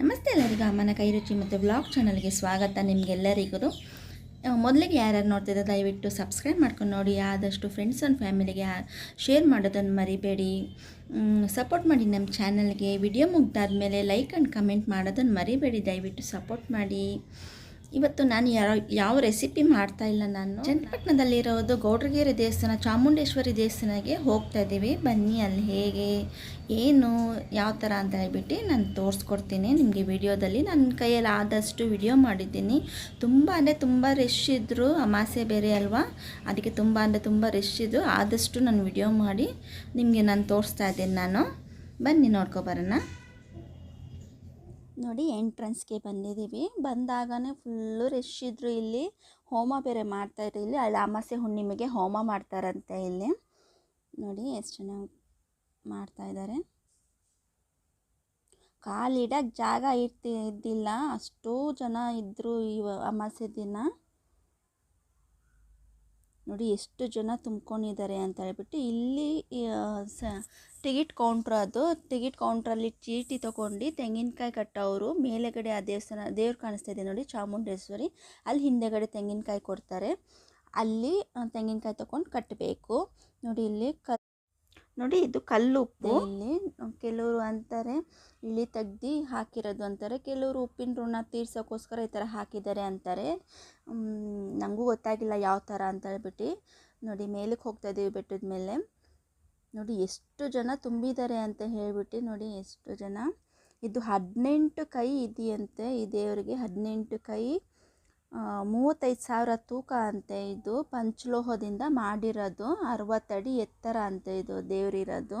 ನಮಸ್ತೆ ಎಲ್ಲರಿಗೂ ಅಮ್ಮನ ಕೈರುಚಿ ಮತ್ತು ಬ್ಲಾಗ್ ಚಾನಲ್ಗೆ ಸ್ವಾಗತ ನಿಮಗೆಲ್ಲರಿಗೂ. ಮೊದಲಿಗೆ ಯಾರ್ಯಾರು ನೋಡ್ತಿದ್ದ ದಯವಿಟ್ಟು ಸಬ್ಸ್ಕ್ರೈಬ್ ಮಾಡ್ಕೊಂಡು ನೋಡಿ, ಆದಷ್ಟು ಫ್ರೆಂಡ್ಸ್ ಆ್ಯಂಡ್ ಫ್ಯಾಮಿಲಿಗೆ ಶೇರ್ ಮಾಡೋದನ್ನು ಮರಿಬೇಡಿ. ಸಪೋರ್ಟ್ ಮಾಡಿ ನಮ್ಮ ಚಾನಲ್ಗೆ ವಿಡಿಯೋ ಮುಗ್ದಾದ್ಮೇಲೆ ಲೈಕ್ ಆ್ಯಂಡ್ ಕಮೆಂಟ್ ಮಾಡೋದನ್ನು ಮರಿಬೇಡಿ, ದಯವಿಟ್ಟು ಸಪೋರ್ಟ್ ಮಾಡಿ. ಇವತ್ತು ನಾನು ಯಾವ ಯಾವ ರೆಸಿಪಿ ಮಾಡ್ತಾ ಇಲ್ಲ ನಾನು. ಚನ್ನಪಟ್ಟಣದಲ್ಲಿರೋದು ಗೌಡ್ರಗೇರಿ ದೇವಸ್ಥಾನ, ಚಾಮುಂಡೇಶ್ವರಿ ದೇವಸ್ಥಾನಕ್ಕೆ ಹೋಗ್ತಾ ಇದ್ದೀವಿ. ಬನ್ನಿ ಅಲ್ಲಿ ಹೇಗೆ, ಏನು, ಯಾವ ಥರ ಅಂತ ಹೇಳ್ಬಿಟ್ಟು ನಾನು ತೋರಿಸ್ಕೊಡ್ತೀನಿ ನಿಮಗೆ ವಿಡಿಯೋದಲ್ಲಿ. ನನ್ನ ಕೈಯಲ್ಲಿ ಆದಷ್ಟು ವಿಡಿಯೋ ಮಾಡಿದ್ದೀನಿ. ತುಂಬ ಅಂದರೆ ತುಂಬ ರಶ್ ಇದ್ದರು ಅಮಾಸೆ ಬೇರೆ ಅಲ್ವಾ? ಅದಕ್ಕೆ ತುಂಬ ಅಂದರೆ ತುಂಬ ರಶ್ ಇದ್ದರು ಆದಷ್ಟು ನಾನು ವಿಡಿಯೋ ಮಾಡಿ ನಿಮಗೆ ನಾನು ತೋರಿಸ್ತಾ ಇದ್ದೀನಿ ನಾನು. ಬನ್ನಿ ನೋಡ್ಕೊಬರೋಣ ನೋಡಿ ಎಂಟ್ರೆನ್ಸ್ಗೆ ಬಂದಿದ್ದೀವಿ. ಬಂದಾಗನೇ ಫುಲ್ಲು ರಶ್ ಇದ್ದರು ಇಲ್ಲಿ. ಹೋಮ ಬೇರೆ ಮಾಡ್ತಾಯಿದ್ರು ಇಲ್ಲಿ. ಅಲ್ಲಿ ಅಮಾಸೆ ಹುಣ್ಣಿಮೆಗೆ ಹೋಮ ಮಾಡ್ತಾರಂತೆ ಇಲ್ಲಿ. ನೋಡಿ ಎಷ್ಟು ಚೆನ್ನಾಗಿ ಮಾಡ್ತಾಯಿದ್ದಾರೆ ಕಾಲಿಡಕ್ಕೆ ಜಾಗ ಇರ್ತಿ ಇದ್ದಿಲ್ಲ. ಅಷ್ಟೂ ಜನ ಇದ್ದರು ಇವ ಅಮಾಸೆ ದಿನ. ನೋಡಿ ಎಷ್ಟು ಜನ ತುಂಬ್ಕೊಂಡಿದ್ದಾರೆ ಅಂತ ಹೇಳ್ಬಿಟ್ಟು ಇಲ್ಲಿ ಸ, ಟಿಕೆಟ್ ಕೌಂಟ್ರ್ ಅದು. ಟಿಕೆಟ್ ಕೌಂಟ್ರಲ್ಲಿ ಚೀಟಿ ತೊಗೊಂಡು ತೆಂಗಿನಕಾಯಿ ಕಟ್ಟೋರು ಮೇಲೆಗಡೆ ಆ ದೇವಸ್ಥಾನ, ದೇವ್ರು ಕಾಣಿಸ್ತಾ ಇದೆ ನೋಡಿ, ಚಾಮುಂಡೇಶ್ವರಿ. ಅಲ್ಲಿ ಹಿಂದೆಗಡೆ ತೆಂಗಿನಕಾಯಿ ಕೊಡ್ತಾರೆ. ಅಲ್ಲಿ ತೆಂಗಿನಕಾಯಿ ತೊಗೊಂಡು ಕಟ್ಟಬೇಕು. ನೋಡಿ ಇಲ್ಲಿ ಕ ನೋಡಿ ಇದು ಕಲ್ಲುಪ್ಪು. ಇಲ್ಲಿ ಕೆಲವರು ಅಂತಾರೆ ಇಳಿ ತೆಗ್ದು ಹಾಕಿರೋದು ಅಂತಾರೆ. ಕೆಲವರು ಉಪ್ಪಿನ ಋಣ ತೀರ್ಸೋಕ್ಕೋಸ್ಕರ ಈ ಥರ ಹಾಕಿದ್ದಾರೆ ಅಂತಾರೆ. ನನಗೂ ಗೊತ್ತಾಗಿಲ್ಲ ಯಾವ ಥರ ಅಂತ ಹೇಳ್ಬಿಟ್ಟು. ನೋಡಿ, ಮೇಲಕ್ಕೆ ಹೋಗ್ತಾ ಇದ್ದೀವಿ ಬೆಟ್ಟದ ಮೇಲೆ. ನೋಡಿ, ಎಷ್ಟು ಜನ ತುಂಬಿದ್ದಾರೆ ಅಂತ ಹೇಳ್ಬಿಟ್ಟು, ನೋಡಿ ಎಷ್ಟು ಜನ. ಇದು ಹದಿನೆಂಟು ಕೈ ಇದೆಯಂತೆ. ಈ ದೇವರಿಗೆ ಹದಿನೆಂಟು ಕೈ. ಮೂವತ್ತೈದು ಸಾವಿರ ತೂಕ ಅಂತೆ ಇದು. ಪಂಚಲೋಹದಿಂದ ಮಾಡಿರೋದು. ಅರವತ್ತಡಿ ಎತ್ತರ ಅಂತ ಇದು ದೇವರಿರೋದು.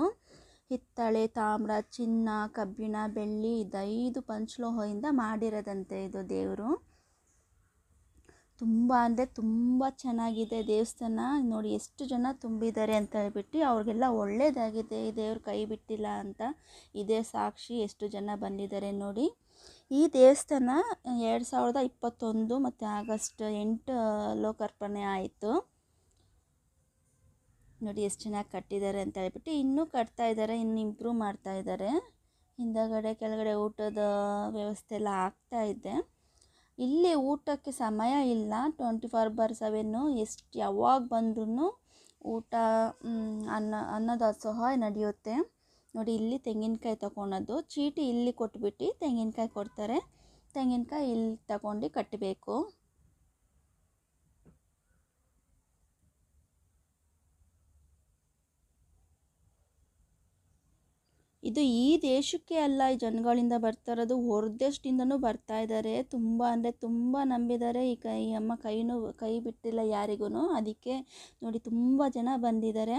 ಹಿತ್ತಾಳೆ, ತಾಮ್ರ, ಚಿನ್ನ, ಕಬ್ಬಿಣ, ಬೆಳ್ಳಿ ಇದೈದು ಪಂಚಲೋಹದಿಂದ ಮಾಡಿರೋದಂತೆ ಇದು ದೇವರು. ತುಂಬ ಅಂದರೆ ತುಂಬ ಚೆನ್ನಾಗಿದೆ ದೇವಸ್ಥಾನ. ನೋಡಿ ಎಷ್ಟು ಜನ ತುಂಬಿದ್ದಾರೆ ಅಂತ ಹೇಳ್ಬಿಟ್ಟು ಅವ್ರಿಗೆಲ್ಲ ಒಳ್ಳೆಯದಾಗಿದೆ ಈ ದೇವ್ರು ಕೈ ಬಿಟ್ಟಿಲ್ಲ ಅಂತ. ಇದೇ ಸಾಕ್ಷಿ. ಎಷ್ಟು ಜನ ಬಂದಿದ್ದಾರೆ ನೋಡಿ. ಈ ದೇವಸ್ಥಾನ ಎರಡು ಸಾವಿರದ ಇಪ್ಪತ್ತೊಂದು ಮತ್ತು ಆಗಸ್ಟ್ ಎಂಟು ಲೋಕಾರ್ಪಣೆ ಆಯಿತು. ನೋಡಿ ಎಷ್ಟು ಚೆನ್ನಾಗಿ ಕಟ್ಟಿದ್ದಾರೆ ಅಂತ ಹೇಳ್ಬಿಟ್ಟು ಇನ್ನೂ ಕಟ್ತಾ ಇದ್ದಾರೆ, ಇನ್ನು ಇಂಪ್ರೂವ್ ಮಾಡ್ತಾ ಇದ್ದಾರೆ. ಹಿಂದಗಡೆ ಕೆಳಗಡೆ ಊಟದ ವ್ಯವಸ್ಥೆ ಎಲ್ಲ ಆಗ್ತಾ ಇದೆ. ಇಲ್ಲಿ ಊಟಕ್ಕೆ ಸಮಯ ಇಲ್ಲ ಟ್ವೆಂಟಿ ಫೋರ್ ಬಾರ್ ಸೆವೆನ್ನು ಎಷ್ಟು ಯಾವಾಗ ಬಂದ್ರೂ ಊಟ ಅನ್ನ, ಅನ್ನದಾಸೋಹ ನಡೆಯುತ್ತೆ. ನೋಡಿ ಇಲ್ಲಿ ತೆಂಗಿನಕಾಯಿ ತಗೊಳೋದು ಚೀಟಿ ಇಲ್ಲಿ ಕೊಟ್ಬಿಟ್ಟು ತೆಂಗಿನಕಾಯಿ ಕೊಡ್ತಾರೆ. ತೆಂಗಿನಕಾಯಿ ಇಲ್ಲಿ ತಗೊಂಡು ಕಟ್ಟಬೇಕು. ಇದು ಈ ದೇಶಕ್ಕೆ ಅಲ್ಲ, ಈ ಜನಗಳಿಂದ ಬರ್ತಾ ಇರೋದು. ಹೊರದೇಶದಿಂದನೂ ಬರ್ತಾ ಇದ್ದಾರೆ. ತುಂಬ ಅಂದರೆ ತುಂಬ ನಂಬಿದ್ದಾರೆ. ಈ ಕೈ ಅಮ್ಮ ಕೈನೂ, ಕೈ ಬಿಟ್ಟಿಲ್ಲ ಯಾರಿಗೂ ಅದಕ್ಕೆ ನೋಡಿ ತುಂಬ ಜನ ಬಂದಿದ್ದಾರೆ.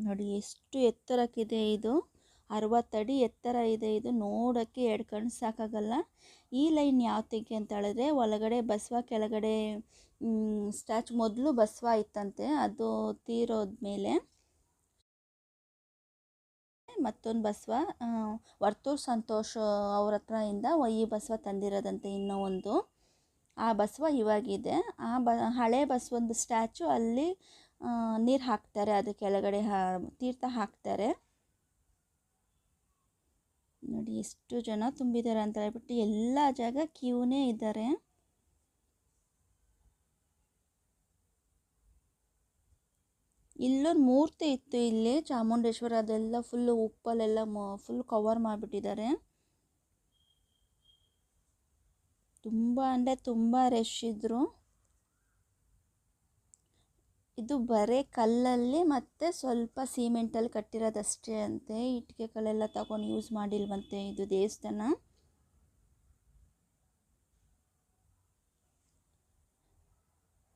ನೋಡಿ ಎಷ್ಟು ಎತ್ತರಕ್ಕಿದೆ ಇದು. ಅರವತ್ತಡಿ ಎತ್ತರ ಇದೆ ಇದು. ನೋಡೋಕ್ಕೆ ಎರಡು ಕಣ್ಣು ಸಾಕಾಗಲ್ಲ. ಈ ಲೈನ್ ಯಾವತ್ತಿಗೆ ಅಂತ ಹೇಳಿದ್ರೆ ಒಳಗಡೆ ಬಸವ, ಕೆಳಗಡೆ ಸ್ಟ್ಯಾಚು ಮೊದಲು ಬಸವ ಇತ್ತಂತೆ. ಅದು ತೀರೋದ ಮೇಲೆ. ಮತ್ತೊಂದು ಬಸವ ವರ್ತೂರ್ ಸಂತೋಷ್ ಅವ್ರ ಹತ್ರದಿಂದ ಈ ಬಸವ ತಂದಿರೋದಂತೆ ಇನ್ನೂ ಒಂದು. ಆ ಬಸವ ಇವಾಗಿದೆ. ಆ ಬ, ಹಳೆ ಬಸವಂದು ಸ್ಟ್ಯಾಚು ಅಲ್ಲಿ ನೀರು ಹಾಕ್ತಾರೆ ಅದು ಕೆಳಗಡೆ ಹಾ, ತೀರ್ಥ ಹಾಕ್ತಾರೆ. ನೋಡಿ, ಎಷ್ಟು ಜನ ತುಂಬಿದ್ದಾರೆ ಅಂತ ಹೇಳ್ಬಿಟ್ಟು ಎಲ್ಲ ಜಾಗ ಕ್ಯೂನೇ ಇದ್ದಾರೆ ಇಲ್ಲೊಂದು ಮೂರ್ತಿ ಇತ್ತು ಇಲ್ಲಿ, ಚಾಮುಂಡೇಶ್ವರ, ಅದೆಲ್ಲ ಫುಲ್ಲು ಉಪ್ಪಲ್ಲೆಲ್ಲ ಫುಲ್ ಕವರ್ ಮಾಡಿಬಿಟ್ಟಿದ್ದಾರೆ ತುಂಬ ಅಂದರೆ ತುಂಬ ರಶ್ ಇದ್ದರು ಇದು ಬರೀ ಕಲ್ಲಲ್ಲಿ ಮತ್ತು ಸ್ವಲ್ಪ ಸಿಮೆಂಟಲ್ಲಿ ಕಟ್ಟಿರೋದಷ್ಟೇ ಅಂತೆ. ಇಟ್ಟಿಗೆಗಳೆಲ್ಲ ತಗೊಂಡು ಯೂಸ್ ಮಾಡಿಲ್ವಂತೆ ಇದು ದೇವಸ್ಥಾನ.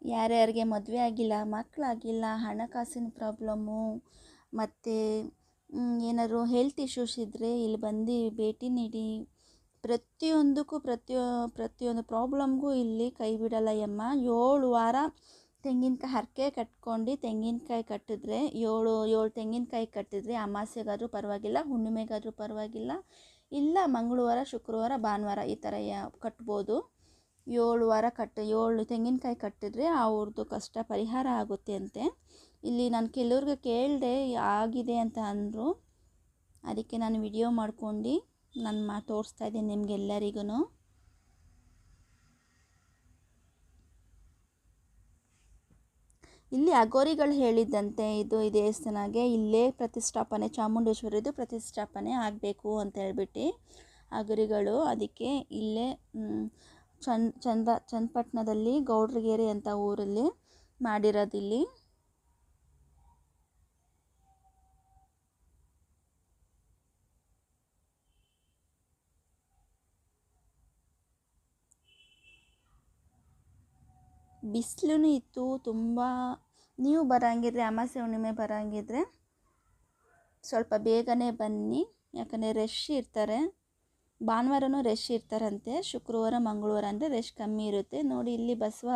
ಯಾರ್ಯಾರಿಗೆ ಮದುವೆ ಆಗಿಲ್ಲ ಮಕ್ಕಳಾಗಿಲ್ಲ ಹಣಕಾಸಿನ ಪ್ರಾಬ್ಲಮ್ಮು ಮತ್ತು ಏನಾದ್ರು ಹೆಲ್ತ್ ಇಶ್ಯೂಸ್ ಇದ್ದರೆ ಇಲ್ಲಿ ಬಂದು ಭೇಟಿ ನೀಡಿ. ಪ್ರತಿಯೊಂದಕ್ಕೂ ಪ್ರತಿಯೊ, ಪ್ರತಿಯೊಂದು ಪ್ರಾಬ್ಲಮ್ಗೂ ಇಲ್ಲಿ ಕೈ ಬಿಡಲ್ಲ ಯಮ್ಮ ಏಳು ವಾರ ತೆಂಗಿನಕಾಯಿ ಹರಕೆ ಕಟ್ಕೊಂಡು ತೆಂಗಿನಕಾಯಿ ಕಟ್ಟಿದ್ರೆ ಏಳು ಏಳು ತೆಂಗಿನಕಾಯಿ ಕಟ್ಟಿದ್ರೆ ಅಮಾಸೆಗಾದರೂ ಪರವಾಗಿಲ್ಲ, ಹುಣ್ಣಿಮೆಗಾದರೂ ಪರವಾಗಿಲ್ಲ. ಇಲ್ಲ, ಮಂಗಳವಾರ, ಶುಕ್ರವಾರ, ಭಾನುವಾರ ಈ ಥರ ಕಟ್ಬೋದು. ಏಳು ವಾರ ಕಟ್ಟ, ಏಳು ತೆಂಗಿನಕಾಯಿ ಕಟ್ಟಿದ್ರೆ ಅವ್ರದ್ದು ಕಷ್ಟ ಪರಿಹಾರ ಆಗುತ್ತೆ ಅಂತೆ. ಇಲ್ಲಿ ನಾನು ಕೆಲವ್ರಿಗೆ ಕೇಳಿದೆ, ಆಗಿದೆ ಅಂತ ಅಂದರು. ಅದಕ್ಕೆ ನಾನು ವಿಡಿಯೋ ಮಾಡ್ಕೊಂಡು ನಾನು ಮಾ, ತೋರಿಸ್ತಾ ಇದ್ದೀನಿ ನಿಮಗೆಲ್ಲರಿಗೂ ಇಲ್ಲಿ ಅಗೋರಿಗಳು ಹೇಳಿದ್ದಂತೆ ಇದು ಈ ದೇವಸ್ಥಾನಗೆ ಇಲ್ಲೇ ಪ್ರತಿಷ್ಠಾಪನೆ, ಚಾಮುಂಡೇಶ್ವರಿದು ಪ್ರತಿಷ್ಠಾಪನೆ ಆಗಬೇಕು ಅಂತ ಹೇಳ್ಬಿಟ್ಟು ಅಗೋರಿಗಳು ಅದಕ್ಕೆ ಇಲ್ಲೇ ಚಂದ ಚಂದ, ಚನ್ನಪಟ್ಟಣದಲ್ಲಿ ಗೌಡ್ರಗೇರಿ ಅಂತ ಊರಲ್ಲಿ ಮಾಡಿರೋದಿಲ್ಲಿ. ಬಿಸಿಲು ಇತ್ತು, ತುಂಬ ನೀವು ಬರೋಂಗಿದ್ರೆ ಅಮಾಸೆ ಹುಣ್ಣಿಮೆ ಬರೋಂಗಿದ್ರೆ ಸ್ವಲ್ಪ ಬೇಗನೆ ಬನ್ನಿ. ಯಾಕಂದರೆ ರಶ್ ಇರ್ತಾರೆ. ಭಾನುವಾರನೂ ರಶ್ ಇರ್ತಾರಂತೆ. ಶುಕ್ರವಾರ, ಮಂಗಳವಾರ ಅಂದರೆ ರಶ್ ಕಮ್ಮಿ ಇರುತ್ತೆ. ನೋಡಿ, ಇಲ್ಲಿ ಬಸವ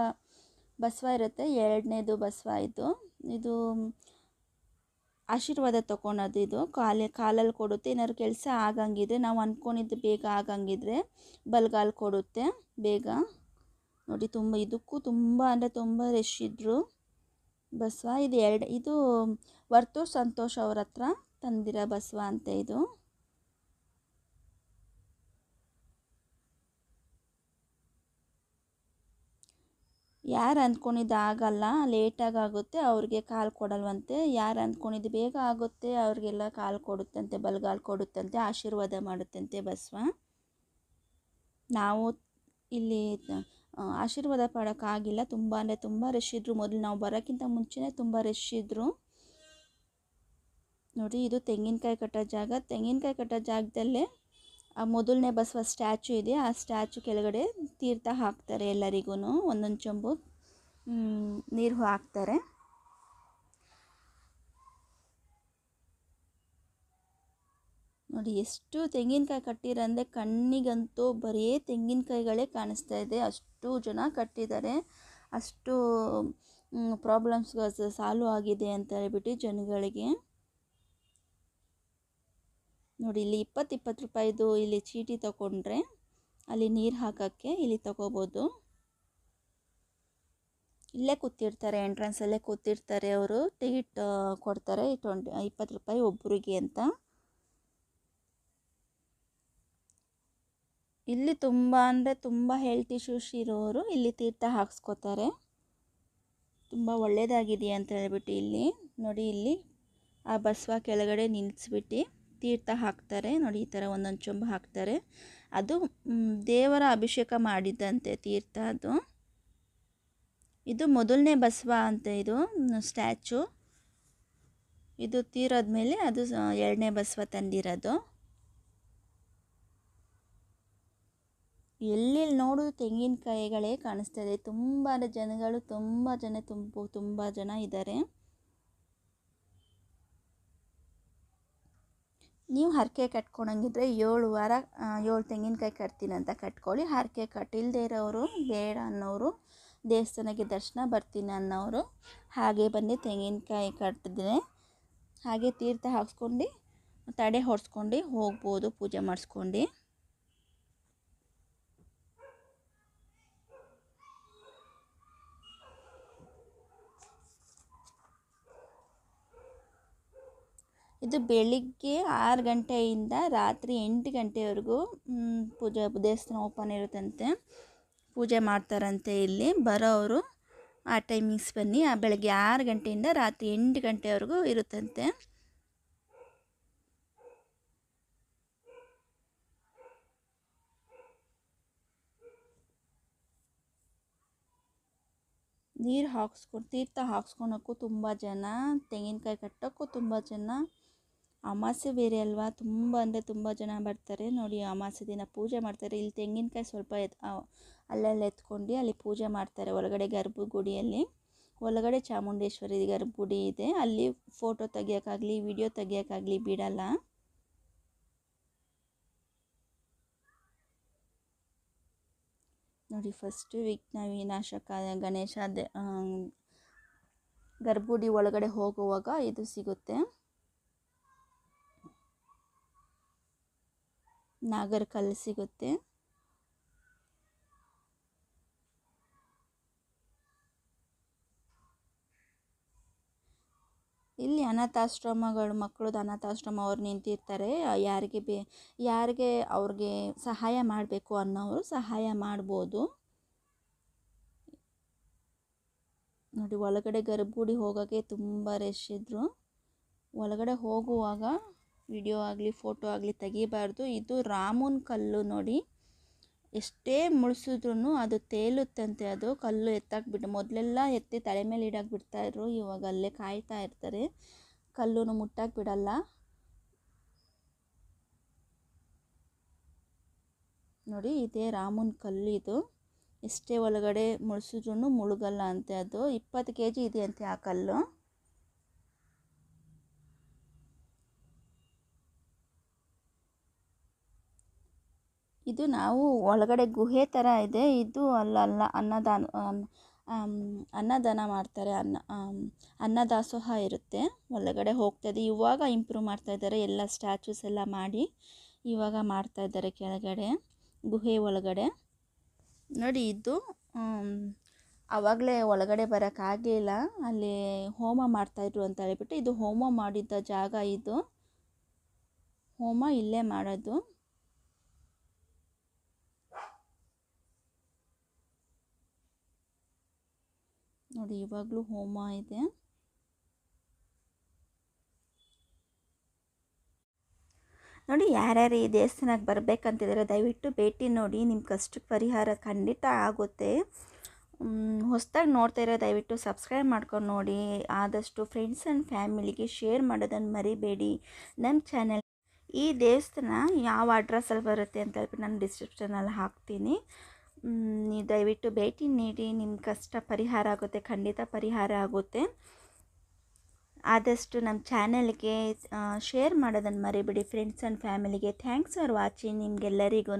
ಬಸವ ಇರುತ್ತೆ. ಎರಡನೇದು ಬಸವ ಇದು. ಇದು ಆಶೀರ್ವಾದ ತೊಗೊಳೋದು ಇದು. ಕಾಲ, ಕಾಲಲ್ಲಿ ಕೊಡುತ್ತೆ. ಏನಾದ್ರು ಕೆಲಸ ಆಗಂಗಿದ್ರೆ, ನಾವು ಅಂದ್ಕೊಂಡಿದ್ದು ಬೇಗ ಆಗಂಗಿದ್ರೆ ಬಲ್ಗಾಲು ಕೊಡುತ್ತೆ, ಬೇಗ. ನೋಡಿ ತುಂಬ, ಇದಕ್ಕೂ ತುಂಬ ಅಂದರೆ ತುಂಬ ರಶ್ ಇದ್ದರು ಬಸವ, ಇದು ಎರಡು, ಇದು ವರ್ತು ಸಂತೋಷ್ ಅವ್ರ ಹತ್ರ ತಂದಿರೋ ಬಸವ ಅಂತ ಇದು. ಯಾರು ಅಂದ್ಕೊಂಡಿದ್ದು ಆಗಲ್ಲ, ಲೇಟಾಗಿ ಆಗುತ್ತೆ, ಅವ್ರಿಗೆ ಕಾಲು ಕೊಡಲ್ವಂತೆ. ಯಾರು ಅಂದ್ಕೊಂಡಿದ್ದು ಬೇಗ ಆಗುತ್ತೆ, ಅವ್ರಿಗೆಲ್ಲ ಕಾಲು ಕೊಡುತ್ತಂತೆ, ಬಲ್ಗಾಲು ಕೊಡುತ್ತಂತೆ, ಆಶೀರ್ವಾದ ಮಾಡುತ್ತಂತೆ ಬಸವ. ನಾವು ಇಲ್ಲಿ ಆಶೀರ್ವಾದ ಪಡೋಕ್ಕಾಗಿಲ್ಲ ತುಂಬ ಅಂದರೆ ತುಂಬ ರಶ್ ಇದ್ದರು ಮೊದಲು ನಾವು ಬರೋಕ್ಕಿಂತ ಮುಂಚೆನೇ ತುಂಬ ರಶ್ ಇದ್ದರು ನೋಡಿ, ಇದು ತೆಂಗಿನಕಾಯಿ ಕಟ್ಟೋ ಜಾಗ. ತೆಂಗಿನಕಾಯಿ ಕಟ್ಟೋ ಜಾಗದಲ್ಲೇ, ಆ, ಮೊದಲನೇ ಬಸವ ಸ್ಟ್ಯಾಚು ಇದೆ. ಆ ಸ್ಟ್ಯಾಚು ಕೆಳಗಡೆ ತೀರ್ಥ ಹಾಕ್ತಾರೆ ಎಲ್ಲರಿಗೂ ಒಂದೊಂದು ಚೊಂಬು ನೀರು ಹಾಕ್ತಾರೆ. ನೋಡಿ, ಎಷ್ಟು ತೆಂಗಿನಕಾಯಿ ಕಟ್ಟಿರಂದರೆ ಕಣ್ಣಿಗಂತೂ ಬರೀ ತೆಂಗಿನಕಾಯಿಗಳೇ ಕಾಣಿಸ್ತಾ ಇದೆ. ಅಷ್ಟು ಜನ ಕಟ್ಟಿದ್ದಾರೆ. ಅಷ್ಟು ಪ್ರಾಬ್ಲಮ್ಸ್ ಸಾಲ್ವ್ ಆಗಿದೆ ಅಂತ ಹೇಳ್ಬಿಟ್ಟು ಜನಗಳಿಗೆ. ನೋಡಿ, ಇಲ್ಲಿ ಇಪ್ಪತ್ತು ಇಪ್ಪತ್ತು ರೂಪಾಯಿದು ಇಲ್ಲಿ ಚೀಟಿ ತಗೊಂಡ್ರೆ ಅಲ್ಲಿ ನೀರು ಹಾಕೋಕ್ಕೆ ಇಲ್ಲಿ ತಗೋಬೋದು. ಇಲ್ಲೇ ಕೂತಿರ್ತಾರೆ ಎಂಟ್ರೆನ್ಸಲ್ಲೇ ಕೂತಿರ್ತಾರೆ ಅವರು. ಟಿಕೆಟ್ ಕೊಡ್ತಾರೆ. ಟ್ವೆಂಟಿ ಇಪ್ಪತ್ತು ರೂಪಾಯಿ ಒಬ್ಬರಿಗೆ ಅಂತ. ಇಲ್ಲಿ ತುಂಬ ಅಂದರೆ ತುಂಬ ಹೆಲ್ತ್ ಇಶ್ಯೂಸ್ ಇರೋರು ಇಲ್ಲಿ ತೀರ್ಥ ಹಾಕ್ಸ್ಕೋತಾರೆ. ತುಂಬ ಒಳ್ಳೆಯದಾಗಿದೆ ಅಂತ ಹೇಳ್ಬಿಟ್ಟು ಇಲ್ಲಿ, ನೋಡಿ ಇಲ್ಲಿ, ಆ ಬಸವ ಕೆಳಗಡೆ ನಿಲ್ಲಿಸ್ಬಿಟ್ಟು ತೀರ್ಥ ಹಾಕ್ತಾರೆ. ನೋಡಿ ಈ ಥರ ಒಂದೊಂದು ಚೊಂಬು ಹಾಕ್ತಾರೆ. ಅದು ದೇವರ ಅಭಿಷೇಕ ಮಾಡಿದ್ದಂತೆ ತೀರ್ಥ ಅದು. ಇದು ಮೊದಲನೇ ಬಸವ ಅಂತ ಇದು ಸ್ಟ್ಯಾಚು. ಇದು ತೀರೋದ್ಮೇಲೆ ಅದು ಎರಡನೇ ಬಸವ ತಂದಿರೋದು. ಎಲ್ಲೆಲ್ಲಿ ನೋಡೋದು ತೆಂಗಿನಕಾಯಿಗಳೇ ಕಾಣಿಸ್ತಾ ಇದೆ ತುಂಬ ಜನಗಳು, ತುಂಬ ಜನ ತುಂಬ ತುಂಬ ಜನ ಇದ್ದಾರೆ. ನೀವು ಹರಕೆ ಕಟ್ಕೊಳಂಗಿದ್ರೆ ಏಳು ವಾರ ಏಳು ತೆಂಗಿನಕಾಯಿ ಕಟ್ತೀನಿ ಅಂತ ಕಟ್ಕೊಳ್ಳಿ. ಹರಕೆ ಕಟ್ಟಿಲ್ಲದೆ ಇರೋರು ಬೇಡ ಅನ್ನೋರು, ದೇವಸ್ಥಾನಕ್ಕೆ ದರ್ಶನ ಬರ್ತೀನಿ ಅನ್ನೋರು ಹಾಗೆ ಬಂದು ತೆಂಗಿನಕಾಯಿ ಕಟ್ಟಿದ್ರೆ ಹಾಗೆ ತೀರ್ಥ ಹಾಕ್ಸ್ಕೊಂಡು, ತಡೆ ಹೊಡ್ಸ್ಕೊಂಡು ಹೋಗ್ಬೋದು, ಪೂಜೆ ಮಾಡಿಸ್ಕೊಂಡು. ಇದು ಬೆಳಿಗ್ಗೆ ಆರು ಗಂಟೆಯಿಂದ ರಾತ್ರಿ ಎಂಟು ಗಂಟೆವರೆಗೂ ಪೂಜೆ ದೇವಸ್ಥಾನ ಓಪನ್ ಇರುತ್ತಂತೆ. ಪೂಜೆ ಮಾಡ್ತಾರಂತೆ ಇಲ್ಲಿ. ಬರೋವರು ಆ ಟೈಮಿಂಗ್ಸ್ ಬನ್ನಿ. ಆ ಬೆಳಗ್ಗೆ ಆರು ಗಂಟೆಯಿಂದ ರಾತ್ರಿ ಎಂಟು ಗಂಟೆವರೆಗೂ ಇರುತ್ತಂತೆ. ನೀರು ಹಾಕ್ಸ್ಕೊಂಡು ತೀರ್ಥ ಹಾಕ್ಸ್ಕೊಳಕ್ಕೂ ತುಂಬ ಜನ, ತೆಂಗಿನಕಾಯಿ ಕಟ್ಟೋಕ್ಕೂ ತುಂಬ ಜನ. ಅಮಾಸೆ ಬೇರೆ ಅಲ್ವಾ? ತುಂಬ ಅಂದರೆ ತುಂಬ ಜನ ಬರ್ತಾರೆ. ನೋಡಿ ಅಮಾಸೆ ದಿನ ಪೂಜೆ ಮಾಡ್ತಾರೆ. ಇಲ್ಲಿ ತೆಂಗಿನಕಾಯಿ ಸ್ವಲ್ಪ ಎತ್ ಅಲ್ಲಲ್ಲಿ ಎತ್ಕೊಂಡು ಅಲ್ಲಿ ಪೂಜೆ ಮಾಡ್ತಾರೆ ಒಳಗಡೆ ಗರ್ಭಗುಡಿಯಲ್ಲಿ. ಒಳಗಡೆ ಚಾಮುಂಡೇಶ್ವರಿ ಗರ್ಭಗುಡಿ ಇದೆ. ಅಲ್ಲಿ ಫೋಟೋ ತೆಗಿಯೋಕ್ಕಾಗಲಿ, ವಿಡಿಯೋ ತೆಗಿಯೋಕ್ಕಾಗಲಿ ಬಿಡಲ್ಲ. ನೋಡಿ ಫಸ್ಟು ವಿಘ್ನ ವಿನಾಶಕ ಗಣೇಶ, ದೇ ಗರ್ಭಗುಡಿ ಒಳಗಡೆ ಹೋಗುವಾಗ ಇದು ಸಿಗುತ್ತೆ. ನಾಗರ ಕಲ್ಲು ಸಿಗುತ್ತೆ. ಇಲ್ಲಿ ಅನಾಥಾಶ್ರಮಗಳು, ಮಕ್ಕಳದ್ದು ಅನಾಥಾಶ್ರಮ ಅವ್ರು ನಿಂತಿರ್ತಾರೆ. ಯಾರಿಗೆ ಬೇ, ಯಾರಿಗೆ ಅವ್ರಿಗೆ ಸಹಾಯ ಮಾಡಬೇಕು ಅನ್ನೋರು ಸಹಾಯ ಮಾಡ್ಬೋದು. ನೋಡಿ, ಒಳಗಡೆ ಗರ್ಭಗುಡಿ ಹೋಗೋಕ್ಕೆ ತುಂಬ ರಶ್ ಇದ್ದರು ಒಳಗಡೆ ಹೋಗುವಾಗ ವಿಡಿಯೋ ಆಗಲಿ, ಫೋಟೋ ಆಗಲಿ ತೆಗಿಬಾರ್ದು. ಇದು ರಾಮನ ಕಲ್ಲು ನೋಡಿ. ಎಷ್ಟೇ ಮುಳ್ಸಿದ್ರೂ ಅದು ತೇಲುತ್ತಂತೆ ಅದು ಕಲ್ಲು ಎತ್ತಾಕ್ಬಿಟ್ಟು, ಮೊದಲೆಲ್ಲ ಎತ್ತಿ ತಲೆ ಮೇಲೆ ಇಡಕ್ಕೆ ಬಿಡ್ತಾಯಿದ್ರು ಇವಾಗ ಅಲ್ಲೇ ಕಾಯ್ತಾ ಇರ್ತಾರೆ. ಕಲ್ಲೂ ಮುಟ್ಟಕ್ಕೆ ಬಿಡಲ್ಲ ನೋಡಿ, ಇದೇ ರಾಮನ ಕಲ್ಲು ಇದು. ಎಷ್ಟೇ ಒಳಗಡೆ ಮುಳ್ಸಿದ್ರೂ ಮುಳುಗಲ್ಲ ಅಂತೆ ಅದು. ಇಪ್ಪತ್ತು ಕೆ ಜಿ ಇದೆ ಅಂತೆ ಆ ಕಲ್ಲು. ಇದು ನಾವು ಒಳಗಡೆ ಗುಹೆ ಥರ ಇದೆ. ಇದು ಅಲ್ಲಲ್ಲ ಅಲ್ಲ ಅನ್ನದಾನ ಅನ್ನದಾನ ಮಾಡ್ತಾರೆ. ಅನ್ನ ಅನ್ನದಾಸೋಹ ಇರುತ್ತೆ. ಒಳಗಡೆ ಹೋಗ್ತಾಯಿದೆ ಇವಾಗ ಇಂಪ್ರೂವ್ ಮಾಡ್ತಾ ಇದ್ದಾರೆ. ಎಲ್ಲ ಸ್ಟ್ಯಾಚ್ಯೂಸ್ ಎಲ್ಲ ಮಾಡಿ ಇವಾಗ ಮಾಡ್ತಾ ಇದ್ದಾರೆ ಕೆಳಗಡೆ, ಗುಹೆ ಒಳಗಡೆ. ನೋಡಿ ಇದು ಆವಾಗಲೇ ಒಳಗಡೆ ಬರೋಕ್ಕಾಗಲಿಲ್ಲ ಅಲ್ಲಿ ಹೋಮ ಮಾಡ್ತಾಯಿದ್ರು ಅಂತ ಹೇಳ್ಬಿಟ್ಟು ಇದು ಹೋಮ ಮಾಡಿದ್ದ ಜಾಗ ಇದು. ಹೋಮ ಇಲ್ಲೇ ಮಾಡೋದು. ನೋಡಿ, ಇವಾಗಲೂ ಹೋಮ ಇದೆ. ನೋಡಿ, ಯಾರ್ಯಾರು ಈ ದೇವಸ್ಥಾನಕ್ಕೆ ಬರಬೇಕಂತಿದ್ದಾರೆ, ದಯವಿಟ್ಟು ಭೇಟಿ ನೋಡಿ, ನಿಮ್ಮ ಕಷ್ಟಕ್ಕೆ ಪರಿಹಾರ ಖಂಡಿತ ಆಗುತ್ತೆ. ಹೊಸದಾಗಿ ನೋಡ್ತಾ ಇರೋ, ದಯವಿಟ್ಟು ಸಬ್ಸ್ಕ್ರೈಬ್ ಮಾಡ್ಕೊಂಡು ನೋಡಿ. ಆದಷ್ಟು ಫ್ರೆಂಡ್ಸ್ ಆ್ಯಂಡ್ ಫ್ಯಾಮಿಲಿಗೆ ಶೇರ್ ಮಾಡೋದನ್ನು ಮರಿಬೇಡಿ. ನಮ್ಮ ಚಾನೆಲ್ ಈ ದೇವಸ್ಥಾನ ಯಾವ ಅಡ್ರೆಸ್ಸಲ್ಲಿ ಬರುತ್ತೆ ಅಂತ ಹೇಳ್ಬಿಟ್ಟು ನಾನು ಡಿಸ್ಕ್ರಿಪ್ಷನಲ್ಲಿ ಹಾಕ್ತೀನಿ. ನೀವು ದಯವಿಟ್ಟು ಭೇಟಿ ನೀಡಿ ನಿಮ್ಮ ಕಷ್ಟ ಪರಿಹಾರ ಆಗುತ್ತೆ, ಖಂಡಿತ ಪರಿಹಾರ ಆಗುತ್ತೆ. ಆದಷ್ಟು ನಮ್ಮ ಚಾನೆಲ್ಗೆ ಶೇರ್ ಮಾಡೋದನ್ನು ಮರಿಬಿಡಿ ಫ್ರೆಂಡ್ಸ್ ಆ್ಯಂಡ್ ಫ್ಯಾಮಿಲಿಗೆ ಥ್ಯಾಂಕ್ಸ್ ಫಾರ್ ವಾಚಿಂಗ್ ನಿಮಗೆಲ್ಲರಿಗೂ